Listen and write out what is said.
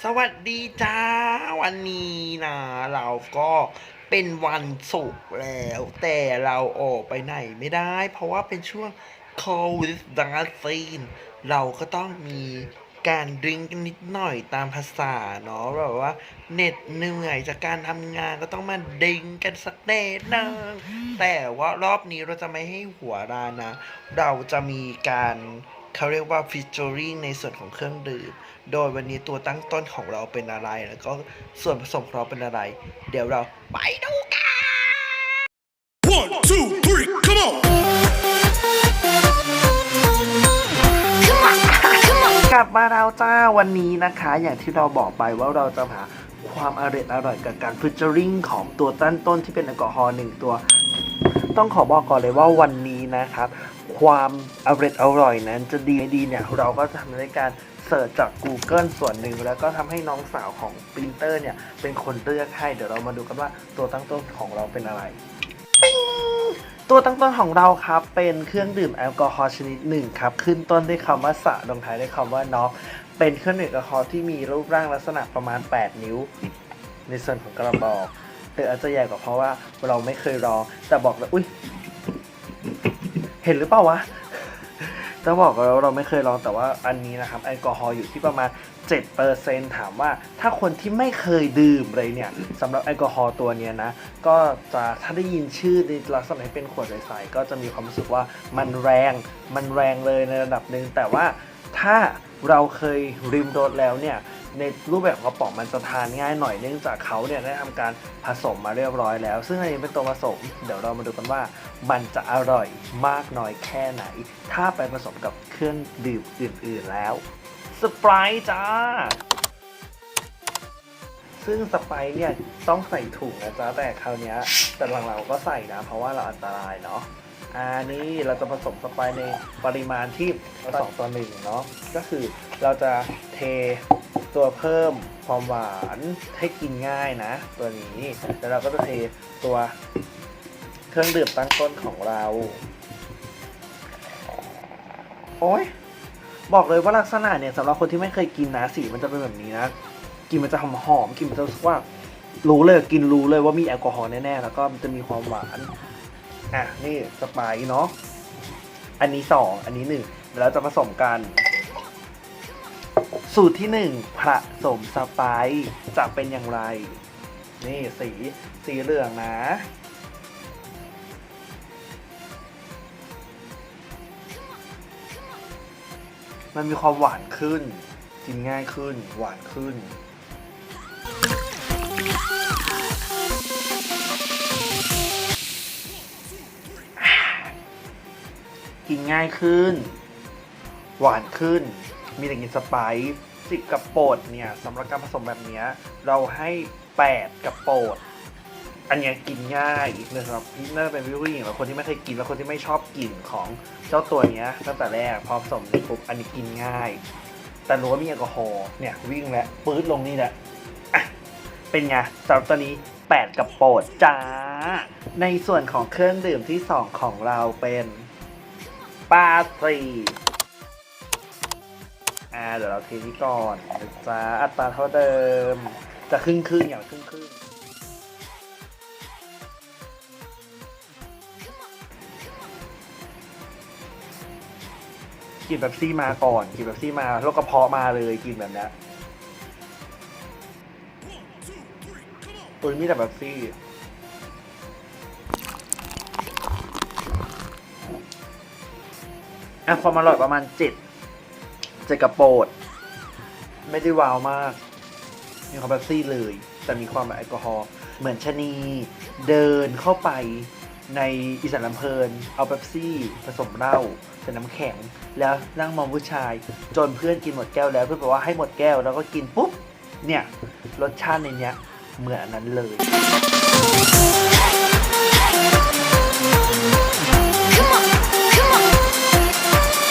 สวัสดีจ้า วันนี้นะ เราก็เป็นวันศุกร์แล้ว แต่เราออกไปไหนไม่ได้ เพราะว่าเป็นช่วงโควิดดังซีนเราก็ต้องมีการดื่มกันนิดหน่อยตามภาษาเนาะแบบว่าเหน็ดเหนื่อยจากการทำงานก็ต้องมาดื่มกันสักเดทหนึงแต่ว่ารอบนี้เราจะไม่ให้หัวรานะ เราจะมีการ เขาเรียกว่าฟิชเจอริงในส่วนของเครื่องดื่ม โดยวันนี้ตัวตั้งต้นของเราเป็นอะไร แล้วก็ส่วนผสมของเราเป็นอะไร เดี๋ยวเราไปดูกัน One, two, three, come on! กลับมาเราจ้าวันนี้นะคะ อย่างที่เราบอกไปว่าเราจะหาความอร่อยอร่อยกับการฟิชเจอริงของตัวตั้งต้นที่เป็นแอลกอฮอล์หนึ่งตัว ต้องขอบอกก่อนเลยว่าวันนี้นะครับ ความอร่อยอร่อยนั้นจะดีไม่ดีเนี่ยเราก็จะทำในการเสิร์ชจาก Google ส่วนหนึ่ง แล้วก็ทำให้น้องสาวของปรินเตอร์เนี่ยเป็นคนเลือกให้ เดี๋ยวเรามาดูกันว่าตัวตั้งต้นของเราเป็นอะไรปิ้งตัวตั้งต้นของเราครับเป็นเครื่องดื่มแอลกอฮอล์ชนิดหนึ่งครับขึ้นต้นด้วยคำว่าสะลงท้ายด้วยคำว่าน็อกเป็นเครื่องดื่มแอลกอฮอล์ที่มีรูปร่างลักษณะประมาณ 8 นิ้ว ในส่วนของกระบอกหรืออาจจะใหญ่กว่าเพราะว่าเราไม่เคยลองแต่บอกเลยอุ้ย เห็นหรือเปล่าวะจะบอกแล้วเราไม่เคยลองแต่ว่าอันนี้นะครับแอลกอฮอล์อยู่ที่ประมาณ 7%ถามว่าถ้าคนที่ไม่เคยดื่มเลยเนี่ยสำหรับแอลกอฮอล์ตัวนี้นะ ก็จะถ้าได้ยินชื่อในลักษณะเป็นขวดใสๆก็จะมีความรู้สึกว่ามันแรงมันแรงเลยในระดับหนึ่งแต่ว่าถ้าเราเคยริมรสแล้วเนี่ย ในรูปแบบกระป๋องมันจะทานง่ายหน่อยเนื่องจากเขาเนี่ยได้ทำการผสมมาเรียบร้อยแล้ว ซึ่งอันนี้เป็นตัวผสม เดี๋ยวเรามาดูกันว่ามันจะอร่อยมากน้อยแค่ไหน ถ้าไปผสมกับเครื่องดื่มอื่น ๆแล้วสไปร์จ้าซึ่งสไปร์เนี่ยต้องใส่ถุงนะจ๊ะแต่คราวนี้แต่หลังเราก็ใส่นะ เพราะว่าเราอันตรายเนาะอันนี้เราจะผสมสไปร์ในปริมาณที่สองต่อหนึ่งเนาะก็คือเราจะเท ตัวเพิ่มความหวานให้กินง่ายนะ ตัวนี้แล้วเราก็จะเทตัวเครื่องดื่มตั้งต้นของเรา โอ้ยบอกเลยว่าลักษณะเนี่ยสำหรับคนที่ไม่เคยกินนะสีมันจะเป็นแบบนี้นะกินมันจะหอมหอมกินมันจะรู้สึกว่ารู้เลยกินรู้เลยว่ามีแอลกอฮอล์แน่ๆแล้วก็มันจะมีความหวานอะนี่สไปซ์เนาะอันนี้สองอันนี้หนึ่งเดี๋ยวจะผสมกัน สูตรที่หนึ่งผสมสไปซ์จะเป็นอย่างไร นี่สีสีเหลืองนะ มันมีความหวานขึ้น กินง่ายขึ้น หวานขึ้น กินง่ายขึ้น หวานขึ้น มีแต่กินสไปซ์สิบกับโปดเนี่ยสำหรับการผสมแบบนี้เราให้แปดกับโปดอันนี้กินง่ายอีกเลยครับนี่น่าจะเป็นผู้หญิงแล้วคนที่ไม่เคยกินแล้วคนที่ไม่ชอบกลิ่นของเจ้าตัวนี้ตั้งแต่แรกพอผสมนี่ปุ๊บอันนี้กินง่าย แต่รู้ว่ามีแอลกอฮอล์เนี่ยวิ่งแล้วปื๊ดลงนี่แหละเป็นไงสำหรับตัวนี้ 8 กับโปดจ้า ในส่วนของเครื่องดื่มที่ 2 ของเราเป็นปาตรี อ่าเดี๋ยวเราเทนี่ก่อนนะอัตราเท่าเดิม จะครึ่งครึ่งอย่างครึ่งครึ่งกินแบบซี่มาก่อนกินแบบซี่มาแล้วกระเพาะมาเลยกินแบบนี้ย One, two, three, come on! อุ้ยมีแต่แบบซี่อะความอร่อยประมาณเจ็ด เจกระโปดไม่ได้ว้าวมาก มีความแบบซี่เลย แต่มีความแบบแอลกอฮอล์เหมือนชะนีเดินเข้าไปในอีสานลำเพลิน เอาเป๊ปซี่ผสมเหล้าใส่น้ำแข็ง แล้วนั่งมองผู้ชาย จนเพื่อนกินหมดแก้วแล้วเพื่อนบอกว่าให้หมดแก้วแล้วก็กินปุ๊บ เนี่ยรสชาติในเนี้ยเหมือนอันนั้นเลย